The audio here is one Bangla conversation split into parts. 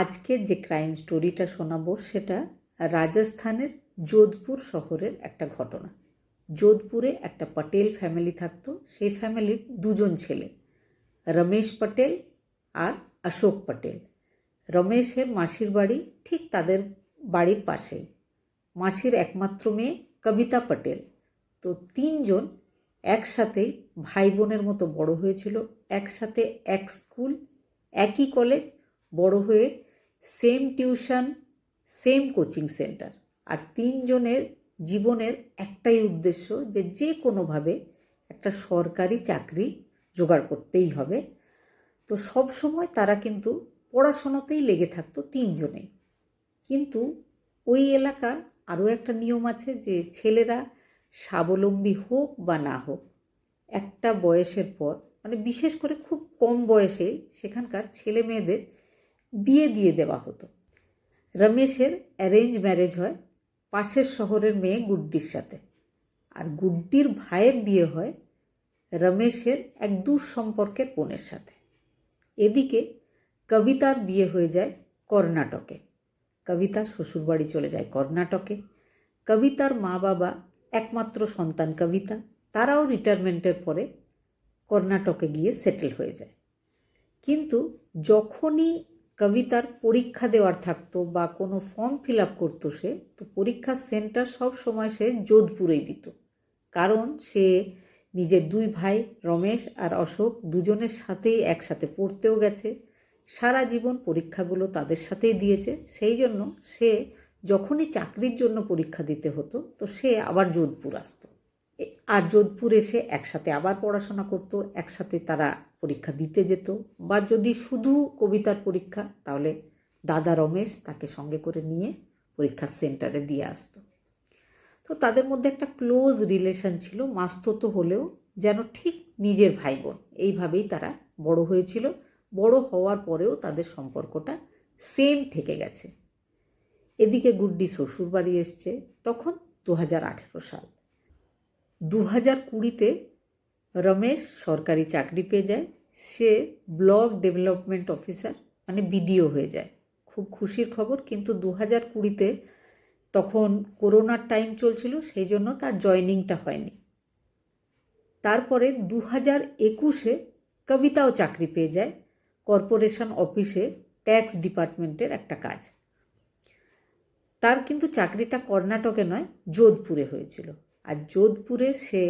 আজকের যে ক্রাইম স্টোরিটা শোনাবো সেটা রাজস্থানের যোধপুর শহরের একটা ঘটনা। যোধপুরে একটা পটেল ফ্যামিলি থাকতো, সেই ফ্যামিলির দুজন ছেলে, রমেশ পটেল আর অশোক পটেল। রমেশের মাসির বাড়ি ঠিক তাদের বাড়ির পাশেই। মাসির একমাত্র মেয়ে কবিতা পটেল। তো তিনজন একসাথেই ভাই বোনের মতো বড় হয়েছিল, একসাথে এক স্কুল একই কলেজ বড় হয়ে same tuition same coaching centre আর তিনজনের জীবনের একটাই উদ্দেশ্য যে যে কোনোভাবে একটা সরকারি চাকরি জোগাড় করতেই হবে। তো সব সময় তারা কিন্তু পড়াশোনাতেই লেগে থাকতো তিনজনেই কিন্তু ওই এলাকার আরও একটা নিয়ম আছে যে ছেলেরা স্বাবলম্বী হোক বা না হোক, একটা বয়সের পর মানে বিশেষ করে খুব কম বয়সে সেখানকার ছেলে মেয়েদের বিয়ে দিয়ে দেওয়া হতো। রমেশের অ্যারেঞ্জ ম্যারেজ হয় পাশের শহরের মেয়ে গুড্ডির সাথে। আর গুড্ডির ভাইয়ের বিয়ে হয় রমেশের এক দূর সম্পর্কের বোনের সাথে। এদিকে কবিতার বিয়ে হয়ে যায় কর্ণাটকে। কবিতা শ্বশুরবাড়ি চলে যায় কর্ণাটকে। কবিতার মা বাবা একমাত্র সন্তান কবিতা, তারাও রিটায়ারমেন্টের পরে কর্ণাটকে গিয়ে সেটেল হয়ে যায়। কিন্তু যখনই কবিতার পরীক্ষা দেওয়ার থাকতো বা কোনো ফর্ম ফিল আপ করতো সে, তো পরীক্ষার সেন্টার সব সময় সে যোধপুরেই দিত। কারণ সে নিজের দুই ভাই রমেশ আর অশোক দুজনের সাথেই একসাথে পড়তেও গেছে। সারা জীবন পরীক্ষাগুলো তাদের সাথেই দিয়েছে। সেই জন্য সে যখনই চাকরির জন্য পরীক্ষা দিতে হতো, তো সে আবার যোধপুর আসতো। আর যোধপুর এসে একসাথে আবার পড়াশোনা করতো, একসাথে তারা পরীক্ষা দিতে যেত বা যদি শুধু কবিতার পরীক্ষা, তাহলে দাদা রমেশ তাকে সঙ্গে করে নিয়ে পরীক্ষার সেন্টারে দিয়ে আসতো। তো তাদের মধ্যে একটা ক্লোজ রিলেশন ছিল, মাস্ততো হলেও যেন ঠিক নিজের ভাই বোন এইভাবেই তারা বড় হয়েছিল। বড় হওয়ার পরেও তাদের সম্পর্কটা সেম থেকে গেছে। এদিকে গুড্ডি শ্বশুর বাড়ি এসছে তখন দু হাজার আঠেরো সাল। দু হাজার কুড়িতে রমেশ সরকারি চাকরি পেয়ে যায় সে ব্লক ডেভেলপমেন্ট অফিসার মানে বিডিও হয়ে যায়। খুব খুশির খবর, কিন্তু দু হাজার কুড়িতে তখন করোনার টাইম চলছিল, সেই জন্য তার জয়নিংটা হয়নি। তারপরে দু হাজার একুশে কবিতাও চাকরি পেয়ে যায় কর্পোরেশন অফিসে ট্যাক্স ডিপার্টমেন্টের একটা কাজ। তার কিন্তু চাকরিটা কর্ণাটকে নয়, যোধপুরে হয়েছিল। আর যোধপুরে সে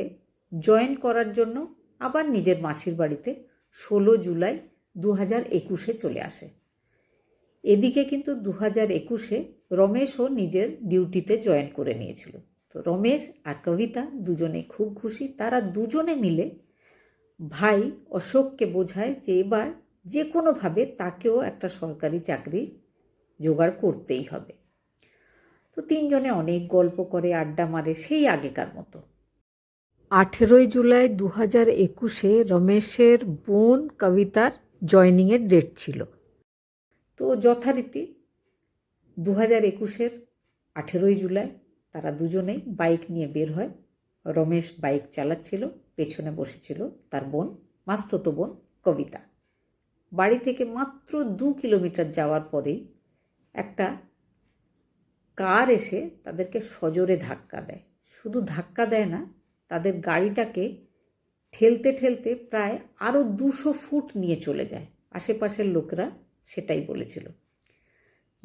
জয়েন করার জন্য আবার নিজের মাসির বাড়িতে ষোলো জুলাই দু হাজার একুশে চলে আসে। এদিকে কিন্তু দু হাজার একুশে রমেশও নিজের ডিউটিতে জয়েন করে নিয়েছিল। তো রমেশ আর কবিতা দুজনে খুব খুশি। তারা দুজনে মিলে ভাই অশোককে বোঝায় যে এবার যে কোনোভাবে তাকেও একটা সরকারি চাকরি জোগাড় করতেই হবে। তো তিনজনে অনেক গল্প করে, আড্ডা মারে সেই আগেকার মতো। আঠেরোই জুলাই দু হাজার একুশে রমেশের বোন কবিতার জয়নিংয়ের ডেট ছিল। তো যথারীতি দু হাজার একুশের আঠেরোই জুলাই তারা দুজনেই বাইক নিয়ে বের হয়। রমেশ বাইক চালাচ্ছিল, পেছনে বসেছিল তার বোন, মাস্তত বোন কবিতা। বাড়ি থেকে মাত্র দু কিলোমিটার যাওয়ার পরেই একটা কার এসে তাদেরকে সজোরে ধাক্কা দেয়। শুধু ধাক্কা দেয় না তাদের গাড়িটাকে ঠেলতে ঠেলতে প্রায় আরও দুশো ফুট নিয়ে চলে যায়। আশেপাশের লোকরা সেটাই বলেছিল।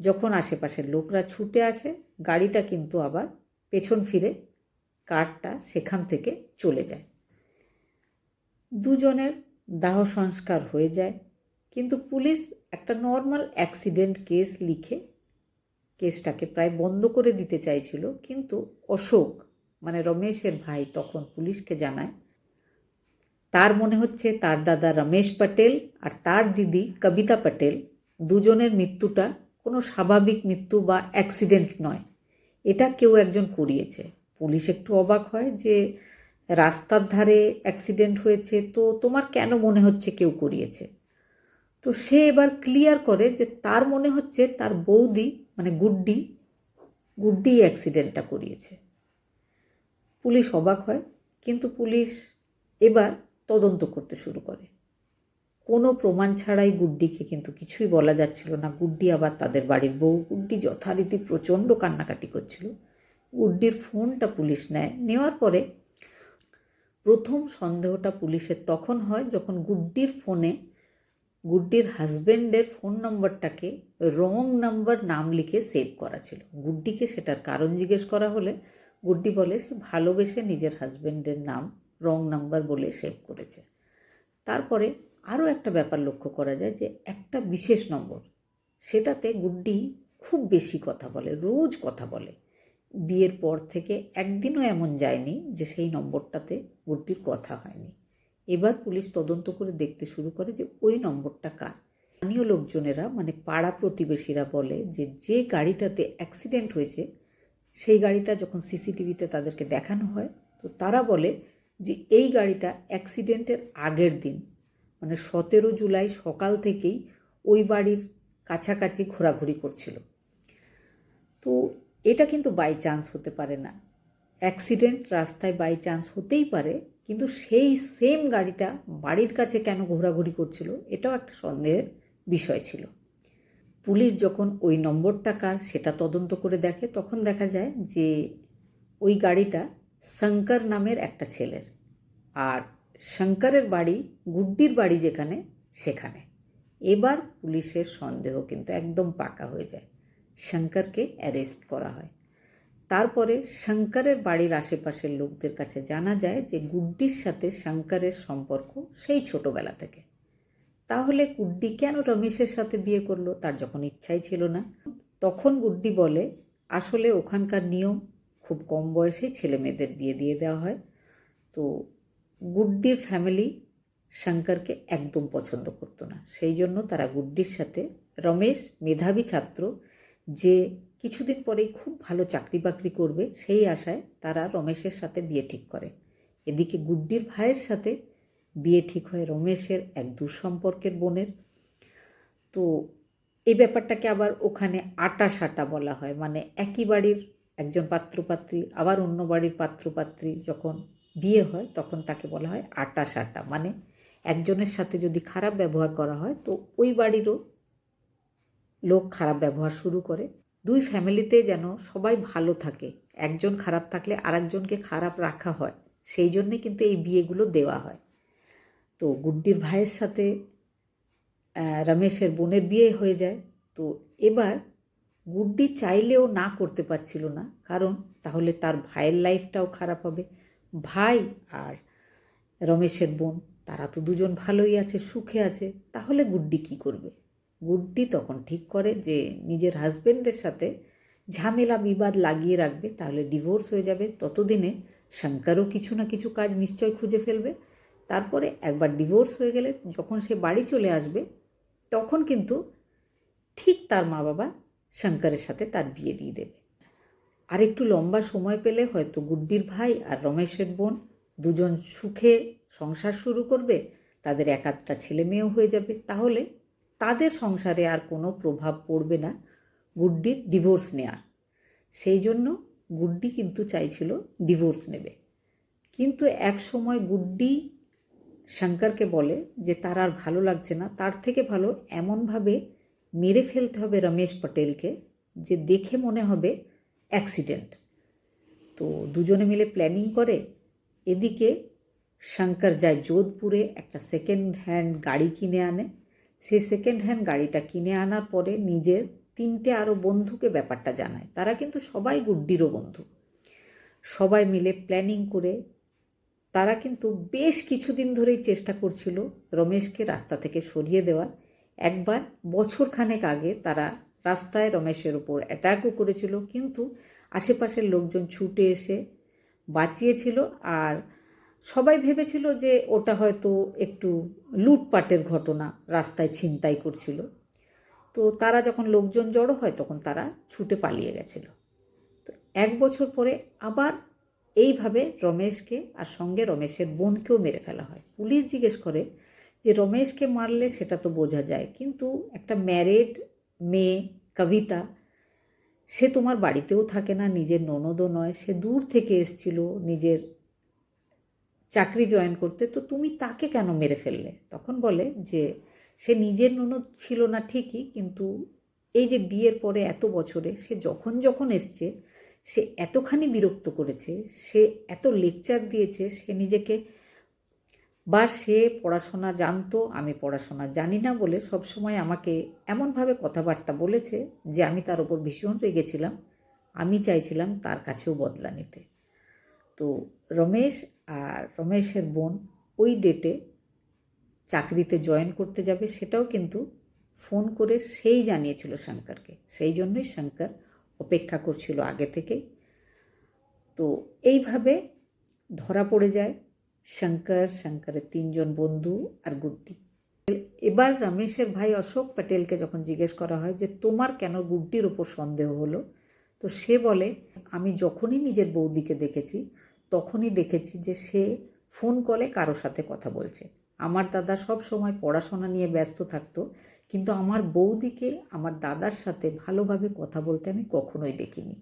যখন আশেপাশের লোকরা ছুটে আসে, গাড়িটা কিন্তু আবার পেছন ফিরে কারটা সেখান থেকে চলে যায়। দুজনের দাহ সংস্কার হয়ে যায়। কিন্তু পুলিশ একটা নর্মাল অ্যাক্সিডেন্ট কেস লিখে কেসটাকে প্রায় বন্ধ করে দিতে চাইছিল। কিন্তু অশোক মানে রমেশের ভাই তখন পুলিশকে জানায়, তার মনে হচ্ছে তার দাদা রমেশ পটেল আর তার দিদি কবিতা পটেল দুজনের মৃত্যুটা কোনো স্বাভাবিক মৃত্যু বা অ্যাক্সিডেন্ট নয়। এটা কেউ একজন করিয়েছে। পুলিশ একটু অবাক হয় যে রাস্তার ধারে অ্যাক্সিডেন্ট হয়েছে, তো তোমার কেন মনে হচ্ছে কেউ করিয়েছে? তো সে এবার ক্লিয়ার করে যে তার মনে হচ্ছে তার বৌদি মানে গুড্ডি গুড্ডি অ্যাক্সিডেন্টটা করিয়েছে। পুলিশ অবাক হয়, কিন্তু পুলিশ এবার তদন্ত করতে শুরু করে। কোনো প্রমাণ ছাড়াই গুড্ডিকে কিন্তু কিছুই বলা যাচ্ছিল না। গুড্ডি আবার তাদের বাড়ির বউ। গুড্ডি যথারীতি প্রচণ্ড কান্নাকাটি করছিল। গুড্ডির ফোনটা পুলিশ নেয়। নেওয়ার পরে প্রথম সন্দেহটা পুলিশের তখন হয় যখন গুড্ডির ফোনে গুড্ডির হাজব্যান্ডের ফোন নম্বরটাকে রং নাম্বার নাম লিখে সেভ করা ছিল। গুড্ডিকে সেটার কারণ জিজ্ঞেস করা হলে গুড্ডি বলে সে ভালোবেসে নিজের হাজবেন্ডের নাম, রং নাম্বার বলে সেভ করেছে। তারপরে আরও একটা ব্যাপার লক্ষ্য করা যায় যে একটা বিশেষ নম্বর, সেটাতে গুড্ডি খুব বেশি কথা বলে, রোজ কথা বলে। বিয়ের পর থেকে একদিনও এমন যায়নি যে সেই নম্বরটাতে গুড্ডির কথা হয়নি। এবার পুলিশ তদন্ত করে দেখতে শুরু করে যে ওই নম্বরটা কার। স্থানীয় লোকজনেরা মানে পাড়া প্রতিবেশীরা বলে যে যে গাড়িটাতে অ্যাক্সিডেন্ট হয়েছে সেই গাড়িটা যখন সিসিটিভিতে তাদেরকে দেখানো হয়, তো তারা বলে যে এই গাড়িটা অ্যাক্সিডেন্টের আগের দিন মানে সতেরো জুলাই সকাল থেকেই ওই বাড়ির কাছাকাছি ঘোরাঘুরি করছিল। তো এটা কিন্তু বাই চান্স হতে পারে না। অ্যাক্সিডেন্ট রাস্তায় বাই চান্স হতেই পারে, কিন্তু সেই সেম গাড়িটা বাড়ির কাছে কেন ঘোরাঘুরি করছিল, এটাও একটা সন্দেহের বিষয় ছিল। পুলিশ যখন ওই নম্বরটা কার সেটা তদন্ত করে দেখে, তখন দেখা যায় যে ওই গাড়িটা শঙ্কর নামের একটা ছেলের। আর শঙ্করের বাড়ি গুড্ডির বাড়ি যেখানে, সেখানে। এবার পুলিশের সন্দেহ কিন্তু একদম পাকা হয়ে যায়। শঙ্করকে অ্যারেস্ট করা হয়। তারপরে শঙ্করের বাড়ির আশেপাশের লোকদের কাছে জানা যায় যে গুড্ডির সাথে শঙ্করের সম্পর্ক সেই ছোটোবেলা থেকে। তাহলে গুড্ডি কেন রমেশের সাথে বিয়ে করল? তার যখন ইচ্ছাই ছিল না। তখন গুড্ডি বলে, আসলে ওখানকার নিয়ম, খুব কম বয়সেই ছেলে মেয়েদের বিয়ে দিয়ে দেওয়া হয়। তো গুড্ডির ফ্যামিলি শঙ্করকে একদম পছন্দ করতো না। সেই জন্য তারা গুড্ডির সাথে রমেশ, মেধাবী ছাত্র, যে কিছুদিন পরেই খুব ভালো চাকরি বাকরি করবে, সেই আশায় তারা রমেশের সাথে বিয়ে ঠিক করে। এদিকে গুড্ডির ভাইয়ের সাথে বিয়ে ঠিক হয় রমেশের, এক দুঃসম্পর্কের বোনের। তো এই ব্যাপারটাকে আবার ওখানে আটা সাটা বলা হয়। মানে একই বাড়ির একজন পাত্রপাত্রী, আবার অন্য বাড়ির পাত্রপাত্রী যখন বিয়ে হয়, তখন তাকে বলা হয় আটা সাটা মানে একজনের সাথে যদি খারাপ ব্যবহার করা হয়, তো ওই বাড়িরও লোক খারাপ ব্যবহার শুরু করে। দুই ফ্যামিলিতে যেন সবাই ভালো থাকে। একজন খারাপ থাকলে আরেকজনকে খারাপ রাখা হয়। সেই জন্যে কিন্তু এই বিয়েগুলো দেওয়া হয়। তো গুড্ডির ভাইয়ের সাথে রমেশের বোনের বিয়ে হয়ে যায়। তো এবার গুড্ডি চাইলেও না করতে পারছিল না, কারণ তাহলে তার ভাইয়ের লাইফটাও খারাপ হবে। ভাই আর রমেশের বোন, তারা তো দুজন ভালোই আছে, সুখে আছে, তাহলে গুড্ডি কি করবে? গুড্ডি তখন ঠিক করে যে নিজের হাজব্যান্ডের সাথে ঝামেলা বিবাদ লাগিয়ে রাখবে, তাহলে ডিভোর্স হয়ে যাবে। ততদিনে শঙ্করও কিছু না কিছু কাজ নিশ্চয় খুঁজে ফেলবে। তারপরে একবার ডিভোর্স হয়ে গেলে যখন সে বাড়ি চলে আসবে, তখন কিন্তু ঠিক তার মা বাবা শঙ্করের সাথে তার বিয়ে দিয়ে দেবে। আর একটু লম্বা সময় পেলে হয়তো গুড্ডির ভাই আর রমেশের বোন দুজন সুখে সংসার শুরু করবে, তাদের এক আধটা ছেলে মেয়েও হয়ে যাবে, তাহলে তাদের সংসারে আর কোনো প্রভাব পড়বে না গুড্ডির ডিভোর্স নেওয়ার সেই জন্য গুড্ডি কিন্তু চাইছিল ডিভোর্স নেবে। কিন্তু এক সময় গুড্ডি শঙ্করকে বলে যে তার আর ভালো লাগছে না। তার থেকে ভালো এমনভাবে মেরে ফেলতে হবে রমেশ পটেলকে যে দেখে মনে হবে অ্যাক্সিডেন্ট তো দুজনে মিলে প্ল্যানিং করে, এদিকে শঙ্কর যায় যোধপুরে একটা সেকেন্ড হ্যান্ড গাড়ি কিনে আনে। সেই সেকেন্ড হ্যান্ড গাড়িটা কিনে আনার পরে নিজের তিনটে আরও বন্ধুকে ব্যাপারটা জানায়। তারা কিন্তু সবাই গুড্ডিরও বন্ধু। সবাই মিলে প্ল্যানিং করে তারা কিন্তু বেশ কিছুদিন ধরেই চেষ্টা করছিল রমেশকে রাস্তা থেকে সরিয়ে দেওয়ার। একবার বছরখানেক আগে তারা রাস্তায় রমেশের ওপর অ্যাটাকও করেছিল, কিন্তু আশেপাশের লোকজন ছুটে এসে বাঁচিয়েছিল আর সবাই ভেবেছিল যে ওটা হয়তো একটু লুটপাটের ঘটনা, রাস্তায় ছিনতাই করছিল। তো তারা যখন লোকজন জড়ো হয় তখন তারা ছুটে পালিয়ে গেছিল। তো এক বছর পরে আবার এইভাবে রমেশকে আর সঙ্গে রমেশের বোনকেও মেরে ফেলা হয়। পুলিশ জিজ্ঞেস করে যে, রমেশকে মারলে সেটা তো বোঝা যায়, কিন্তু একটা ম্যারেড মেয়ে, কবিতা, সে তোমার বাড়িতেও থাকে না, নিজের ননদও নয়, সে দূর থেকে এসছিল, নিজের চাকরি জয়েন করতে, তো তুমি তাকে কেন মেরে ফেললে? তখন বলে যে, সে নিজের ননদ ছিল না ঠিকই, কিন্তু এই যে বিয়ের পরে এত বছরে সে যখন যখন এসছে সে এতখানি বিরক্ত করেছে, সে এত লেকচার দিয়েছে, সে নিজেকে, বা সে পড়াশোনা জানতো, আমি পড়াশোনা জানি না বলে সবসময় আমাকে এমনভাবে কথাবার্তা বলেছে যে আমি তার ওপর ভীষণ রেগেছিলাম। আমি চাইছিলাম তার কাছেও বদলা নিতে। তো রমেশ আর রমেশের বোন ওই ডেটে চাকরিতে জয়েন করতে যাবে, সেটাও কিন্তু ফোন করে সেই জানিয়েছিল শঙ্করকে। সেই জন্যই শঙ্কর অপেক্ষা করছিল আগে থেকেই। তো এইভাবে ধরা পড়ে যায় শঙ্কর, শঙ্করের তিনজন বন্ধু আর গুড্ডি। এবার রমেশের ভাই অশোক প্যাটেলকে যখন জিজ্ঞেস করা হয় যে, তোমার কেন গুড্ডির ওপর সন্দেহ হলো? তো সে বলে, আমি যখনই নিজের বৌদিকে দেখেছি, তখনই দেখেছি যে সে ফোন কলে কারও সাথে কথা বলছে। আমার দাদা সব সময় পড়াশোনা নিয়ে ব্যস্ত থাকতো, কিন্তু আমার বৌদিকে, আমার দাদার সাথে ভালোভাবে কথা বলতে আমি কখনোই দেখিনি।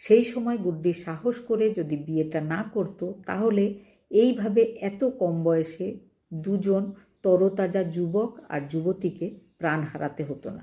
সেই সময় গুড্ডি সাহস করে যদি বিয়েটা না করতো, তাহলে এইভাবে এত কম বয়সে দুজন তরতাজা যুবক আর যুবতীকে প্রাণ হারাতে হতো না।